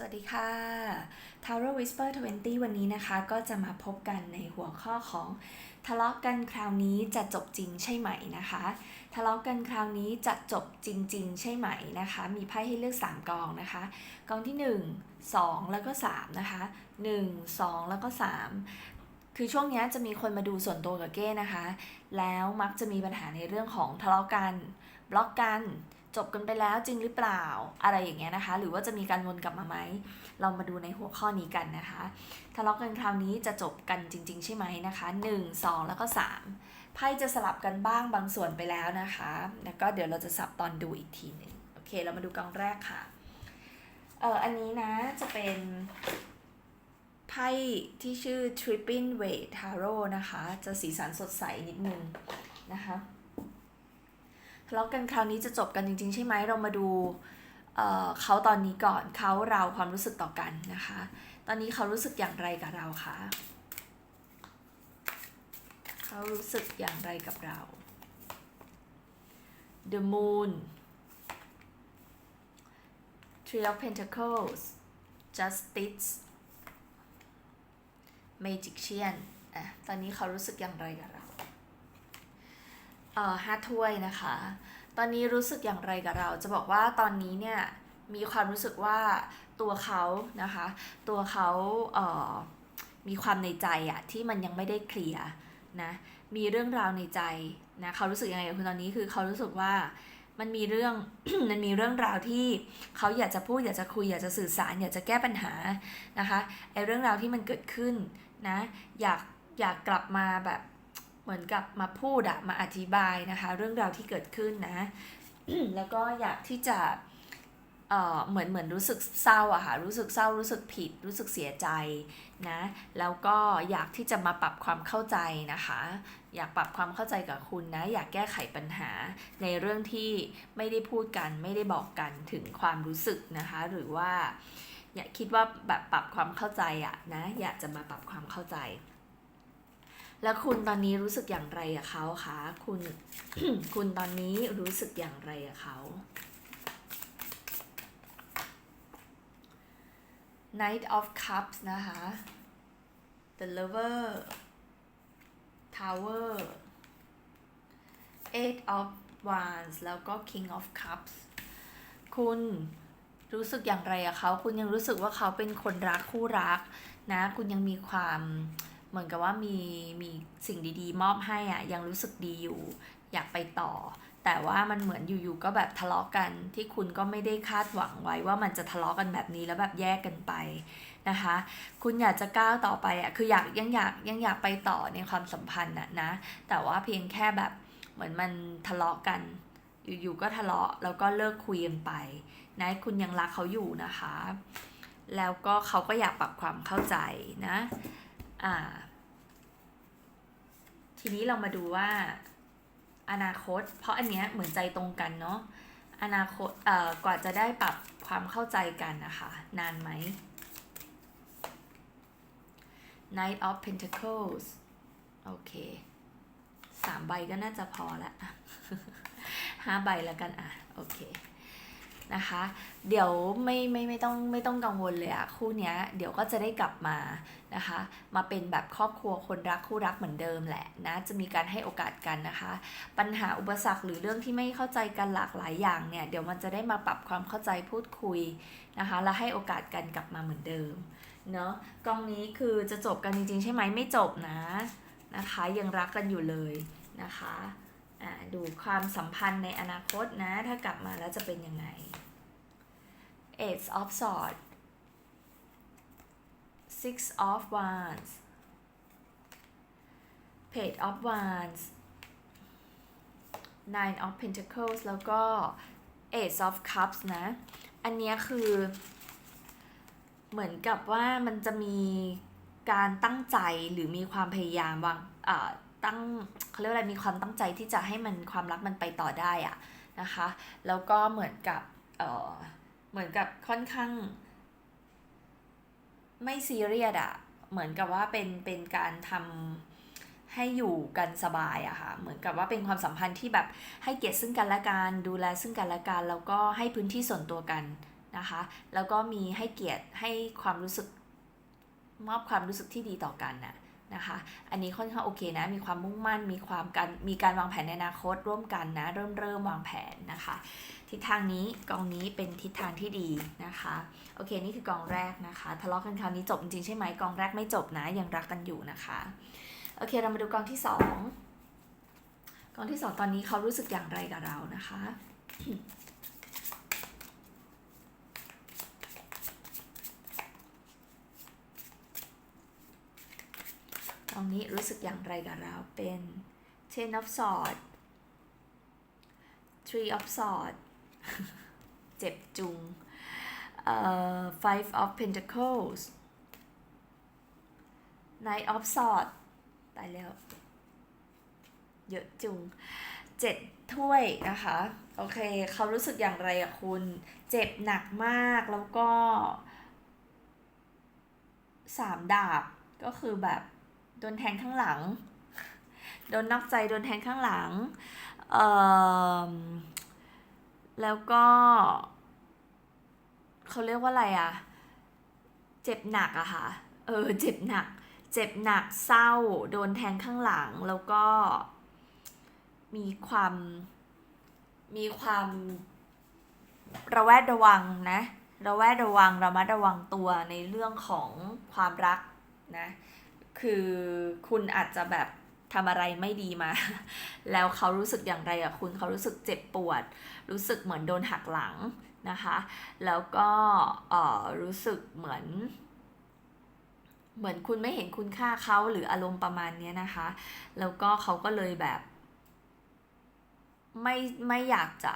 สวัสดีค่ะ Tower Whisper 20 วันนี้นะคะ ก็จะมาพบกันในหัวข้อของทะเลาะกันคราวนี้จะจบจริงใช่ไหมนะคะ ทะเลาะกันคราวนี้จะจบจริง ๆ ใช่ไหมนะคะ มีไพ่ให้เลือก 3 กองนะคะ กองที่ 1 2 แล้วก็3นะคะ 1 2 แล้วก็ 3คือช่วงนี้จะมีคนมาดูส่วนตัวกับเก้นะคะ แล้วมักจะมีปัญหาในเรื่องของทะเลาะกัน บล็อกกัน จบกันไปแล้วจริงหรือเปล่าอะไรอย่างเงี้ยนะคะ หรือว่าจะมีการวนกลับมาไหมเรามาดูในหัวข้อนี้กันนะคะทะเลาะกันคราวนี้จะจบกันจริง ๆ ใช่ไหมนะคะ 1 2 แล้วก็ 3 ไพ่จะสลับกันบ้างบางส่วนไปแล้วนะคะ แล้วก็เดี๋ยวเราจะสับตอนดูอีกทีหนึ่งโอเค เรามาดูกองแรกค่ะเอออันนี้นะจะเป็นไพ่ที่ชื่อ Tripping Way Tarot นะคะ จะสีสันสดใสนิดนึงนะคะ ทะเลาะกันคราวนี้จะจบกันจริง ๆ ใช่ไหมเรามาดูเเขาตอนนี้ก่อนเขาเราความรู้สึกต่อกันนะคะ ตอนนี้เขารู้สึกอย่างไรกับเราคะเขารู้สึกอย่างไรกับเรา The Moon Three of Pentacles Justice Magician อะตอนนี้เขารู้สึกอย่างไรกับเรา ห้าถ้วยนะคะ ตอนนี้รู้สึกอย่างไรกับเรา จะบอกว่าตอนนี้เนี่ยมีความรู้สึกว่าตัวเขานะคะ ตัวเขาเอ่อมีความในใจอะที่มันยังไม่ได้เคลียร์นะมีเรื่องราวในใจนะเขารู้สึกยังไงกับคุณตอนนี้คือเขารู้สึกว่ามันมีเรื่องมันมีเรื่องราวที่เขาอยากจะพูดอยากจะคุยอยากจะสื่อสาร อยากจะแก้ปัญหานะคะไอ้เรื่องราวที่มันเกิดขึ้นนะอยากอยากกลับมาแบบ เหมือนกับมาพูดอะมาอธิบายนะคะ เรื่องราวที่เกิดขึ้นนะแล้วก็อยากที่จะเอ่อเหมือนเหมือนรู้สึกเศร้าอะค่ะรู้สึกเศร้ารู้สึกผิด รู้สึกเสียใจนะแล้วก็อยากที่จะมาปรับความเข้าใจนะคะ อยากปรับความเข้าใจกับคุณนะอยากแก้ไขปัญหาในเรื่องที่ไม่ได้พูดกันไม่ได้บอกกันถึงความรู้สึกนะคะ หรือว่า อยากคิดว่าแบบปรับความเข้าใจอะนะอยากจะมาปรับความเข้าใจ แล้วคุณตอนนี้รู้สึกอย่างไรกับเขาคะคุณคุณตอนนี้รู้สึกอย่างไรกับเขา Knight of Cups นะคะ The Lover Tower Eight of Wands แล้วก็ King of Cups คุณรู้สึกอย่างไรกับเขา คุณยังรู้สึกว่าเขาเป็นคนรักคู่รักนะ คุณยังมีความ เหมือนกับว่ามีมีสิ่งดีๆ มอบให้อะยังรู้สึกดีอยู่ อยากไปต่อ แต่ว่ามันเหมือนอยู่ๆก็แบบทะเลาะกันที่คุณก็ไม่ได้คาดหวังไว้ว่ามันจะทะเลาะกันแบบนี้แล้วแบบแยกกันไปนะคะ คุณอยากจะก้าวต่อไปอะคืออยากยังอยากยังอยากไปต่อในความสัมพันธ์น่ะนะ แต่ว่าเพียงแค่แบบเหมือนมันทะเลาะกันอยู่ๆก็ทะเลาะแล้วก็เลิกคุยกันไปนะคุณยังรักเขาอยู่นะคะ แล้วก็เขาก็อยากปรับความเข้าใจนะ อ่า ทีนี้เรามาดูว่าอนาคต เพราะอันเนี้ยเหมือนใจตรงกันเนาะอนาคตเอ่อกว่าจะได้ปรับความเข้าใจกันนะคะ นานไหม Knight of Pentacles โอเคสามใบก็น่าจะพอละห้าใบแล้วกันอะ โอเค นะคะ เดี๋ยวไม่ไม่ไม่ต้องไม่ต้องกังวลเลยอะคู่เนี้ยเดี๋ยวก็จะได้กลับมานะคะ มาเป็นแบบครอบครัวคนรักคู่รักเหมือนเดิมแหละนะจะมีการให้โอกาสกันนะคะ ปัญหาอุปสรรคหรือเรื่องที่ไม่เข้าใจกันหลากหลายอย่างเนี่ยเดี๋ยวมันจะได้มาปรับความเข้าใจพูดคุยนะคะ และให้โอกาสกันกลับมาเหมือนเดิมเนาะกองนี้คือจะจบกันจริงๆ ใช่ไหมไม่จบนะนะคะ ยังรักกันอยู่เลยนะคะอ่าดูความสัมพันธ์ในอนาคตนะ ถ้ากลับมาแล้วจะเป็นยังไง Eight of Swords Six of Wands Page of Wands Nine of Pentacles แล้วก็ Ace of Cups นะ อันเนี้ยคือเหมือนกับว่ามันจะมีการตั้งใจหรือมีความพยายามวางเอ่อตั้งเขาเรียกอะไรมีความตั้งใจที่จะให้มันความรักมันไปต่อได้อะนะคะ แล้วก็เหมือนกับเอ่อ เหมือนกับค่อนข้าง ไม่ซีเรียสอะเหมือนกับว่าเป็นเป็นการทำให้อยู่กันสบายอะค่ะ เหมือนกับว่าเป็นความสัมพันธ์ที่แบบให้เกียรติซึ่งกันและกัน ดูแลซึ่งกันและกัน แล้วก็ให้พื้นที่ส่วนตัวกันนะคะ แล้วก็มีให้เกียรติให้ความรู้สึกมอบความรู้สึกที่ดีต่อกันน่ะ นะคะ อันนี้ค่อนข้างโอเคนะ มีความมุ่งมั่น มีความการมีการวางแผนในอนาคตร่วมกันนะ เริ่มเริ่มวางแผนนะคะ ทิศทางนี้กองนี้เป็นทิศทางที่ดีนะคะ โอเค นี่คือกองแรกนะคะ ทะเลาะกันคราวนี้จบจริงใช่ไหมกองแรกไม่จบนะ ยังรักกันอยู่นะคะ โอเค เรามาดูกองที่สองกองที่สองตอนนี้เขารู้สึกอย่างไรกับเรานะคะ ต รู้สึกอย่างไรกับเราเป็น ten of swords three of swords เจ็บจุงเอ่อ five of pentacles nine of swords ตายแล้ว เยอะจุงเจ็ดถ้วยนะคะ โอเค เขารู้สึกอย่างไรอะคุณ เจ็บหนักมากแล้วก็สามดาบก็คือแบบ โดนแทงข้างหลัง โดนนอกใจโดนแทงข้างหลัง เอ่อ แล้วก็เขาเรียกว่าอะไรอะเจ็บหนักอะค่ะ เออ เจ็บหนัก เจ็บหนักเศร้า โดนแทงข้างหลัง แล้วก็มีความ มีความระแวดระวังนะ ระแวดระวังระมัดระวังตัวในเรื่องของความรักนะ คือคุณอาจจะแบบทำอะไรไม่ดีมา แล้วเขารู้สึกอย่างไรอะคุณเขารู้สึกเจ็บปวด รู้สึกเหมือนโดนหักหลังนะคะ แล้วก็เอ่อรู้สึกเหมือน เหมือนคุณไม่เห็นคุณค่าเขาหรืออารมณ์ประมาณนี้นะคะ แล้วก็เขาก็เลยแบบ ไม่ไม่อยากจะ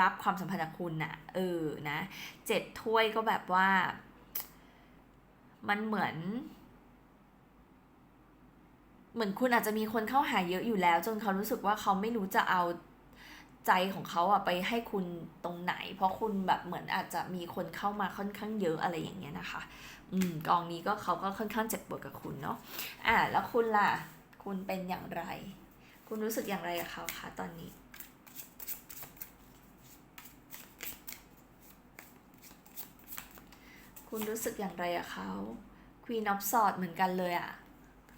รับความสัมพันธ์กับคุณน่ะเออนะเจ็ดถ้วยก็แบบว่า มันเหมือน เหมือนคุณอาจจะมีคนเข้าหาเยอะอยู่แล้ว จนเขารู้สึกว่าเขาไม่รู้จะเอาใจของเขาอะไปให้คุณตรงไหน เพราะคุณแบบเหมือนอาจจะมีคนเข้ามาค่อนข้างเยอะอะไรอย่างเงี้ยนะคะ อืมกองนี้ก็เขาก็ค่อนข้างเจ็บปวดกับคุณเนาะอ่าแล้วคุณล่ะ คุณเป็นอย่างไร คุณรู้สึกอย่างไรกับเขาคะตอนนี้คุณรู้สึกอย่างไรกับเขา Queen of Swords เหมือนกันเลยอะ่ะ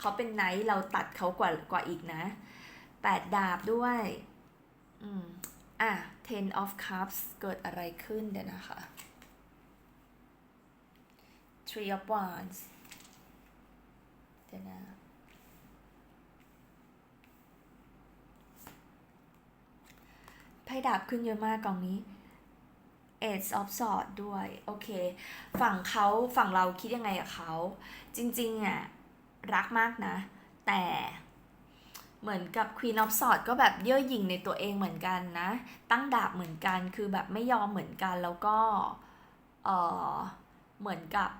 เขาเป็นไนท์เราตัดเขากว่ากว่าอีกนะแปดดาบด้วยอืมอะ ten of cups เกิดอะไรขึ้นเดี๋ยวนะคะ three of wands เดี๋ยวนะไพ่ดาบขึ้นเยอะมากกองนี้ Ace of Swords ด้วย โอเค ฝั่งเขาฝั่งเราคิดยังไงกับเขา จริง ๆอะ รักมากนะ แต่เหมือนกับ Queen of Swords ก็แบบเย่อหยิ่งในตัวเองเหมือนกันนะ ตั้งดาบเหมือนกันคือแบบไม่ยอมเหมือนกันแล้วก็เออเหมือนกับ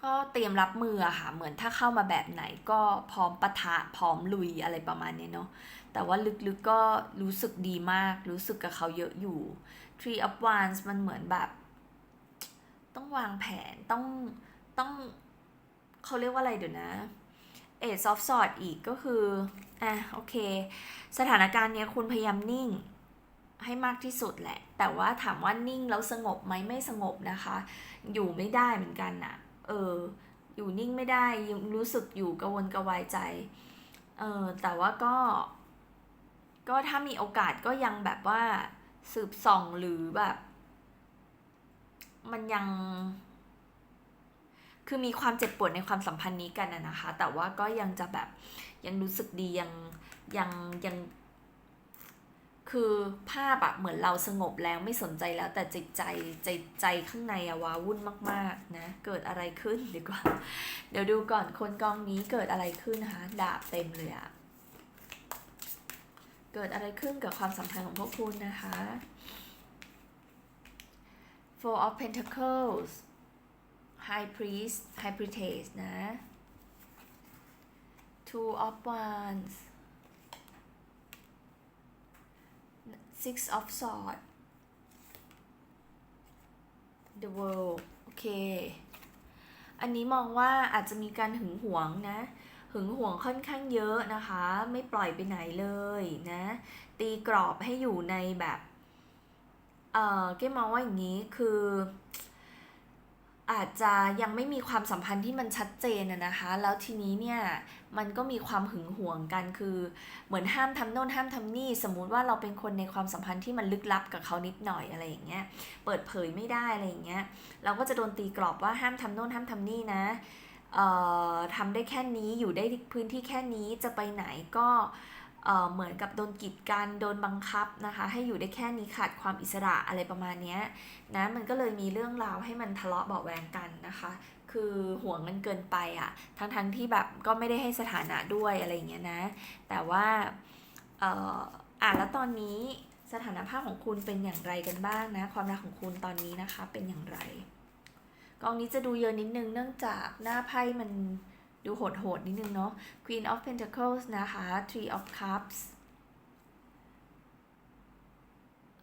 ก็เตรียมรับมืออะค่ะ เหมือนถ้าเข้ามาแบบไหนก็พร้อมปะทะพร้อมลุยอะไรประมาณนี้เนาะ แต่ว่าลึกๆก็รู้สึกดีมาก รู้สึกกับเขาเยอะอยู่ Tree of Wands มันเหมือนแบบ ต้องวางแผนต้องต้อง เขาเรียกว่าอะไรเดี๋ยวนะ Ace of Swords อีกก็คืออะโอเค สถานการณ์เนี้ยคุณพยายามนิ่งให้มากที่สุดแหละ แต่ว่าถามว่านิ่งแล้วสงบไหมไม่สงบนะคะ อยู่ไม่ได้เหมือนกันน่ะเออ อยู่นิ่งไม่ได้ยังรู้สึกอยู่กระวนกระวายใจ เออแต่ว่าก็ ก็ถ้ามีโอกาสก็ยังแบบว่าสืบส่องหรือแบบ มันยัง คือมีความเจ็บปวดในความสัมพันธ์นี้กันนะคะ แต่ว่าก็ยังจะแบบยังรู้สึกดียังยังยังคือภาพอะเหมือนเราสงบแล้วไม่สนใจแล้วแต่จิตใจใจใจข้างในอะว้าวุ่นมากๆนะเกิดอะไรขึ้นดีกว่า เดี๋ยวดูก่อนคนกองนี้เกิดอะไรขึ้นนะคะดาบเต็มเลยอะเกิดอะไรขึ้นกับความสัมพันธ์ของพวกคุณนะคะ Four of Pentacles High Priest High Priestess นะ Two of Wands Six of Swords The World โอเค อันนี้มองว่าอาจจะมีการหึงหวงนะ หึงหวงค่อนข้างเยอะนะคะ ไม่ปล่อยไปไหนเลยนะ ตีกรอบให้อยู่ในแบบ เออเก้มองว่าอย่างนี้คือ อาจจะยังไม่มีความสัมพันธ์ที่มันชัดเจนนะคะ แล้วทีนี้เนี่ยมันก็มีความหึงหวงกันคือเหมือนห้ามทำโน่นห้ามทำนี่ สมมุติว่าเราเป็นคนในความสัมพันธ์ที่มันลึกลับกับเขานิดหน่อยอะไรอย่างเงี้ยเปิดเผยไม่ได้อะไรอย่างเงี้ยเราก็จะโดนตีกรอบว่าห้ามทำโน่นห้ามทำนี่นะเอ่อทำได้แค่นี้อยู่ได้พื้นที่แค่นี้จะไปไหนก็ เหมือนกับโดนกีดกันโดนบังคับนะคะ ให้อยู่ได้แค่นี้ขาดความอิสระอะไรประมาณนี้นะมันก็เลยมีเรื่องราวให้มันทะเลาะเบาแวงกันนะคะ คือห่วงกันเกินไปอะ่ะทั้งทั้งๆที่แบบก็ไม่ได้ให้สถานะด้วยอะไรอย่างเงี้ยนะ แต่ว่าเอ่ออะแล้วตอนนี้สถานภาพของคุณเป็นอย่างไรกันบ้างนะ ความรักของคุณตอนนี้นะคะเป็นอย่างไร กองนี้จะดูเยอะนิดนึงเนื่องจากหน้าไพ่มัน ดูโหดๆนิดนึงเนาะ Queen of Pentacles นะคะ Three of Cups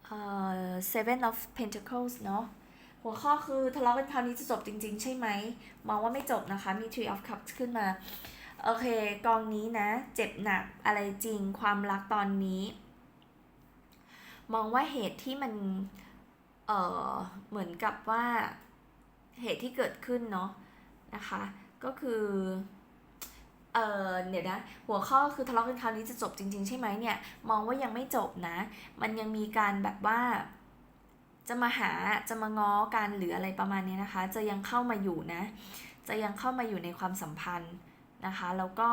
เอ่อ Seven of Pentacles เนาะหัวข้อคือทะเลาะกันคราวนี้จะจบจริง ๆ ใช่ไหมมองว่าไม่จบนะคะ มี Three of Cups ขึ้นมา โอเค กองนี้นะ เจ็บหนักอะไรจริงความรักตอนนี้ มองว่าเหตุที่มัน เอ่อเหมือนกับว่าเหตุที่เกิดขึ้นเนาะนะคะ ก็คือ เออเดี๋ยนะหัวข้อคือทะเลาะกันคราวนี้จะจบจริง ๆ ใช่ไหมเนี่ยมองว่ายังไม่จบนะ มันยังมีการแบบว่า จะมาหาจะมาง้อกันหรืออะไรประมาณนี้นะคะ จะยังเข้ามาอยู่นะ จะยังเข้ามาอยู่ในความสัมพันธ์นะคะ แล้วก็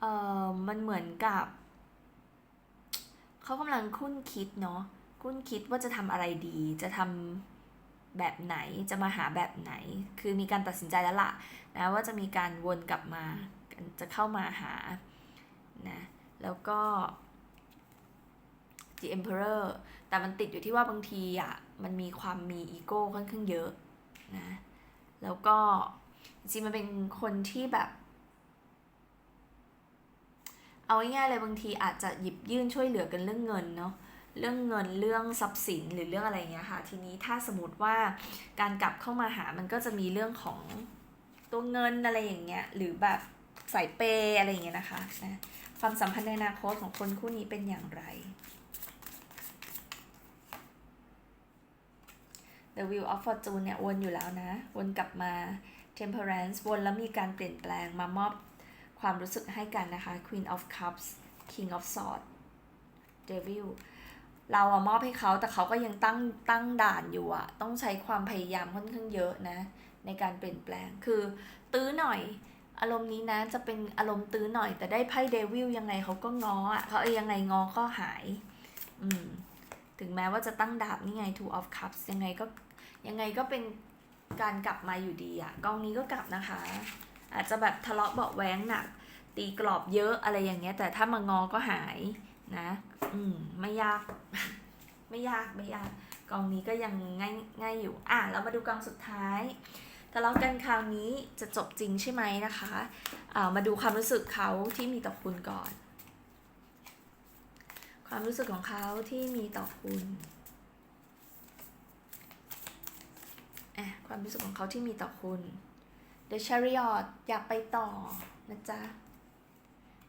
เออมันเหมือนกับเขากำลังคุ้นคิดเนาะคุ้นคิดว่าจะทำอะไรดีจะทำ แบบไหนจะมาหาแบบไหน คือมีการตัดสินใจแล้วล่ะนะว่าจะมีการวนกลับมาจะเข้ามาหานะแล้วก็ The Emperor แต่มันติดอยู่ที่ว่าบางทีอะมันมีความมีอีโก้ค่อนข้างเยอะนะแล้วก็จริงมันเป็นคนที่แบบ เอาง่ายๆเลยบางทีอาจจะหยิบยื่นช่วยเหลือกันเรื่องเงินเนาะ เรื่องเงินเรื่องทรัพย์สินหรือเรื่องอะไรเงี้ยค่ะ ทีนี้ถ้าสมมติว่าการกลับเข้ามาหามันก็จะมีเรื่องของตัวเงินอะไรอย่างเงี้ยหรือแบบสายเปย์อะไรอย่างเงี้ยนะคะนะความสัมพันธ์ในอนาคตของคนคู่นี้เป็นอย่างไร The Wheel of Fortune เนี่ยวนอยู่แล้วนะ วนกลับมา Temperance วนแล้วมีการเปลี่ยนแปลงมามอบความรู้สึกให้กันนะคะ Queen of Cups King of Swords Devil เราอะมอบให้เขาแต่เขาก็ยังตั้งตั้งด่านอยู่อะต้องใช้ความพยายามค่อนข้างเยอะนะ ในการเปลี่ยนแปลงคือ ตื้อหน่อย อารมณ์นี้นะจะเป็นอารมณ์ตื้อหน่อย แต่ได้ไพ่เดวิลยังไงเขาก็งออะเขาเอยังไงงอก็หาย อืมถึงแม้ว่าจะตั้งดาบนี่ไง two of cups ยังไงก็ยังไงก็เป็นการกลับมาอยู่ดีอะกองนี้ก็กลับนะคะ อาจจะแบบทะเลาะเบาะแว้งหนัก ตีกรอบเยอะอะไรอย่างเงี้ย แต่ถ้ามางอก็หาย นะ อืม ไม่ยาก ไม่ยากไม่ยากกองนี้ก็ยังง่ายง่ายอยู่ อะ เรามาดูกองสุดท้ายทะเลาะกันคราวนี้จะจบจริงใช่ไหมนะคะอ่ามาดูความรู้สึกเขาที่มีต่อคุณก่อน ความรู้สึกของเขาที่มีต่อคุณอะความรู้สึกของเขาที่มีต่อคุณ The Chariot อยากไปต่อนะจ๊ะ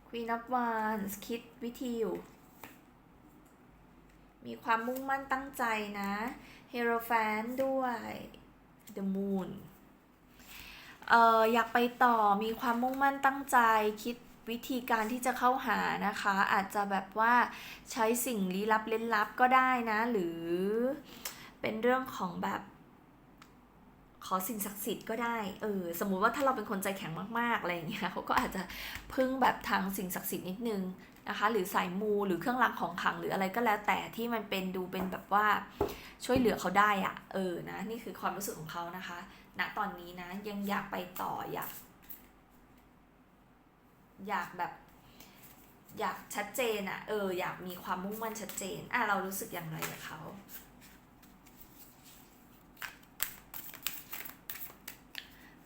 Queen of Wands คิดวิธีอยู่ มีความมุ่งมั่นตั้งใจนะ Hierophant ด้วย The Moon เอ่ออยากไปต่อมีความมุ่งมั่นตั้งใจคิดวิธีการที่จะเข้าหานะคะ อาจจะแบบว่าใช้สิ่งลี้ลับเล่นลับก็ได้นะ หรือเป็นเรื่องของแบบ ขอสิ่งศักดิ์สิทธิ์ก็ได้เออสมมุติว่าถ้าเราเป็นคนใจแข็งมากๆอะไรอย่างเงี้ยเขาก็อาจจะพึ่งแบบทางสิ่งศักดิ์สิทธิ์นิดนึงนะคะหรือสายมูหรือเครื่องรางของขลังหรืออะไรก็แล้วแต่ที่มันเป็นดูเป็นแบบว่าช่วยเหลือเขาได้อะเออนะนี่คือความรู้สึกของเขานะคะณตอนนี้นะยังอยากไปต่ออยากอยากแบบ อยากชัดเจนอะเอออยากมีความมุ่งมั่นชัดเจนอะเรารู้สึกอย่างไรกับเขา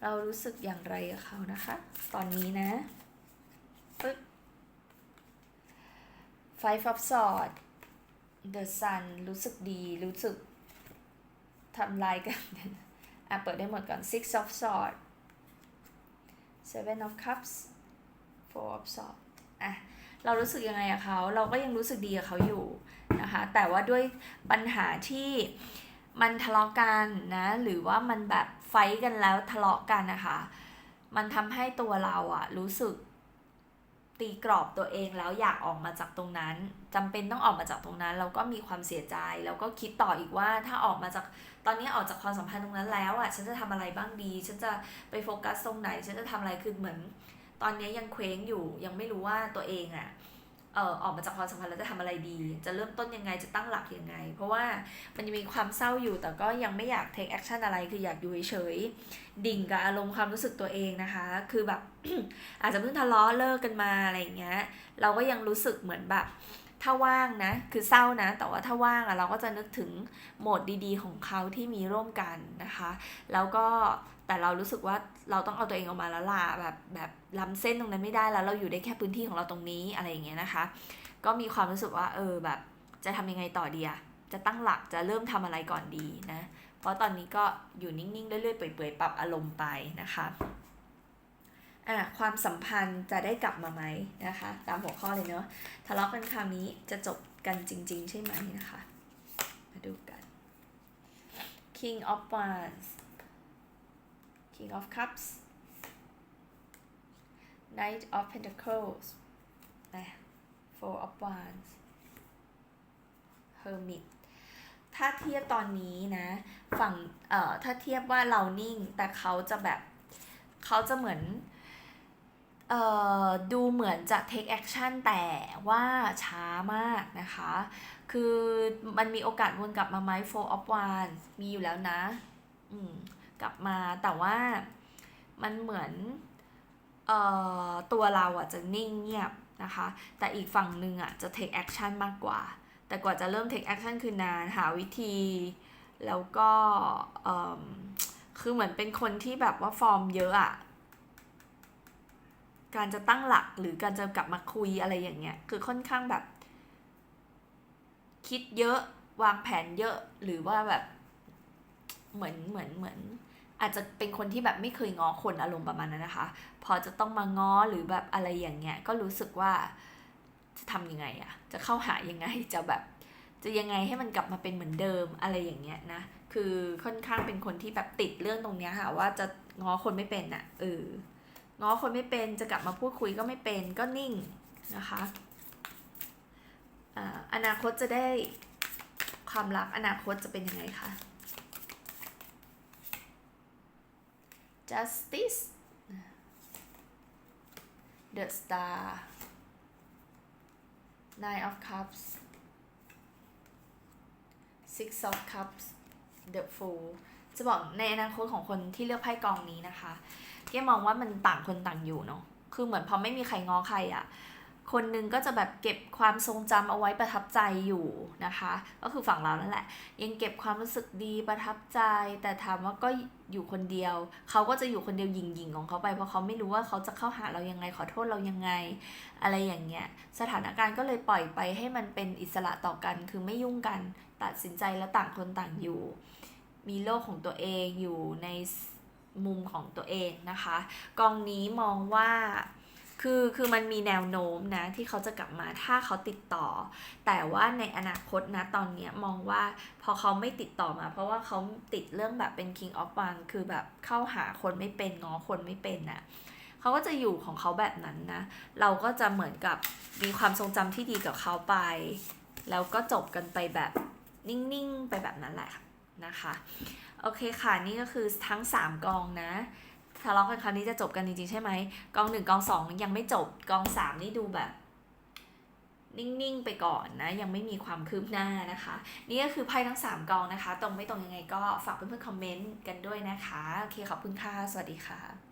เรารู้สึกอย่างไรกับเขานะคะ ตอนนี้นะปึ๊บ Five of Swords The Sun รู้สึกดีรู้สึกทำลายกันอะเปิดได้หมดก่อน Six of Swords Seven of Cups Four of Swords อะเรารู้สึกยังไงกับเขา เราก็ยังรู้สึกดีกับเขาอยู่นะคะ แต่ว่าด้วยปัญหาที่ มันทะเลาะกันนะ หรือว่ามันแบบไฟกันแล้วทะเลาะกันนะคะ มันทำให้ตัวเราอะรู้สึกตีกรอบตัวเองแล้วอยากออกมาจากตรงนั้นจำเป็นต้องออกมาจากตรงนั้น เราก็มีความเสียใจ แล้วก็คิดต่ออีกว่าถ้าออกมาจากตอนนี้ออกจากความสัมพันธ์ตรงนั้นแล้วอะฉันจะทำอะไรบ้างดี ฉันจะไปโฟกัสตรงไหน ฉันจะทำอะไรคือเหมือน ตอนนี้ยังเคว้งอยู่ยังไม่รู้ว่าตัวเองอะ เออออกมาจากความสัมพันธ์แล้วจะทำอะไรดี จะเริ่มต้นยังไงจะตั้งหลักยังไง เพราะว่ามันยังมีความเศร้าอยู่แต่ก็ยังไม่อยากเทคแอคชั่นอะไรคืออยากอยู่เฉยดิ่งกับอารมณ์ความรู้สึกตัวเองนะคะ คือแบบอาจจะเพิ่งทะเลาะเลิกกันมาอะไรอย่างเงี้ย เราก็ยังรู้สึกเหมือนแบบ ถ้าว่างนะ คือเศร้านะ แต่ว่าถ้าว่างอะเราก็จะนึกถึงโหมดดีๆ ของเขาที่มีร่วมกันนะคะ แล้วก็แต่เรารู้สึกว่าเราต้องเอาตัวเองออกมาแล้วล่ะแบบแบบล้ำเส้นตรงนั้นไม่ได้แล้วเราอยู่ได้แค่พื้นที่ของเราตรงนี้อะไรอย่างเงี้ยนะคะ ก็มีความรู้สึกว่าเออแบบจะทำยังไงต่อดีอะจะตั้งหลักจะเริ่มทำอะไรก่อนดีนะ เพราะตอนนี้ก็อยู่นิ่งๆเรื่อยๆเปื่อยๆปรับอารมณ์ไปนะคะ อะความสัมพันธ์จะได้กลับมาไหมนะคะ ตามหัวข้อเลยเนาะทะเลาะกันคราวนี้จะจบกันจริง ๆ ใช่ไหมนะคะ มาดูกัน King of Wands King of Cups Knight of Pentacles นะ Four of Wands Hermit ถ้าเทียบตอนนี้นะฝั่งเอ่อถ้าเทียบว่าเรานิ่งแต่เขาจะแบบเขาจะเหมือน ดูเหมือนจะ take action แต่ว่าช้ามากนะคะ คือมันมีโอกาสวนกลับมาไหม Four of Wands มีอยู่แล้วนะ อืม กลับมาแต่ว่ามันเหมือนเอ่อตัวเราอะจะนิ่งเงียบนะคะ แต่อีกฝั่งหนึ่งอะจะ take action มากกว่า แต่กว่าจะเริ่ม take action คือนานหาวิธี แล้วก็เอ่มคือเหมือนเป็นคนที่แบบว่าฟอร์มเยอะอะ การจะตั้งหลักหรือการจะกลับมาคุยอะไรอย่างเงี้ยคือค่อนข้างแบบ คิดเยอะวางแผนเยอะหรือว่าแบบ เหมือนเหมือนเหมือน อาจจะเป็นคนที่แบบไม่เคยง้อคนอารมณ์ประมาณนั้นนะคะ พอจะต้องมาง้อหรือแบบอะไรอย่างเงี้ยก็รู้สึกว่าจะทำยังไงอะจะเข้าหายังไงจะแบบจะยังไงให้มันกลับมาเป็นเหมือนเดิมอะไรอย่างเงี้ยนะ คือค่อนข้างเป็นคนที่แบบติดเรื่องตรงเนี้ยค่ะ ว่าจะง้อคนไม่เป็นอะเออ ง้อคนไม่เป็นจะกลับมาพูดคุยก็ไม่เป็นก็นิ่งนะคะอ่านาคตจะได้ความรักอนาคตจะเป็นยังไงคะ justice the star nine of cups six of cups the fool จะบอกในอนาคตของคนที่เลือกไพ่กองนี้นะคะเก้มองว่ามันต่างคนต่างอยู่เนาะคือเหมือนพอไม่มีใครง้อใครอะ่ะคนหนึงก็จะแบบเก็บความทรงจำเอาไว้ประทับใจอยู่นะคะ ก็คือฝั่งเรานั่นแหละ ยังเก็บความรู้สึกดีประทับใจ แต่ถามว่าก็อยู่คนเดียว เขาก็จะอยู่คนเดียวหยิงๆของเขาไปเพราะเขาไม่รู้ว่าเขาจะเข้าหาเรายังไงขอโทษเรายังไง อะไรอย่างเงี้ยสถานการณ์ก็เลยปล่อยไปให้มันเป็นอิสระต่อกัน คือไม่ยุ่งกันตัดสินใจแล้วต่างคนต่างอยู่ มีโลกของตัวเองอยู่ในมุมของตัวเองนะคะ กองนี้มองว่าคือคือมันมีแนวโน้มนะที่เขาจะกลับมาถ้าเขาติดต่อ แต่ว่าในอนาคตนะตอนเนี้ยมองว่าพอเขาไม่ติดต่อมา เพราะว่าเขาติดเรื่องแบบเป็น king of one คือแบบเข้าหาคนไม่เป็นง้อคนไม่เป็นน่ะเขาก็จะอยู่ของเขาแบบนั้นนะ เราก็จะเหมือนกับมีความทรงจำที่ดีกับเขาไป แล้วก็จบกันไปแบบนิ่ง ๆ ไปแบบนั้นแหละ นะคะ โอเคค่ะนี่ก็คือทั้ง 3 กองนะทะเลาะกันคราวนี้จะจบกันจริงๆใช่ไหมกองหนึ่งกองสองยังไม่จบกองสามนี่ดูแบบ นิ่งๆไปก่อนนะ ยังไม่มีความคืบหน้านะคะ นี่ก็คือไพ่ทั้ง 3 กองนะคะ ตรงไม่ตรงยังไงก็ฝากเพื่อนๆคอมเมนต์กันด้วยนะคะ โอเคขอบคุณค่ะ สวัสดีค่ะ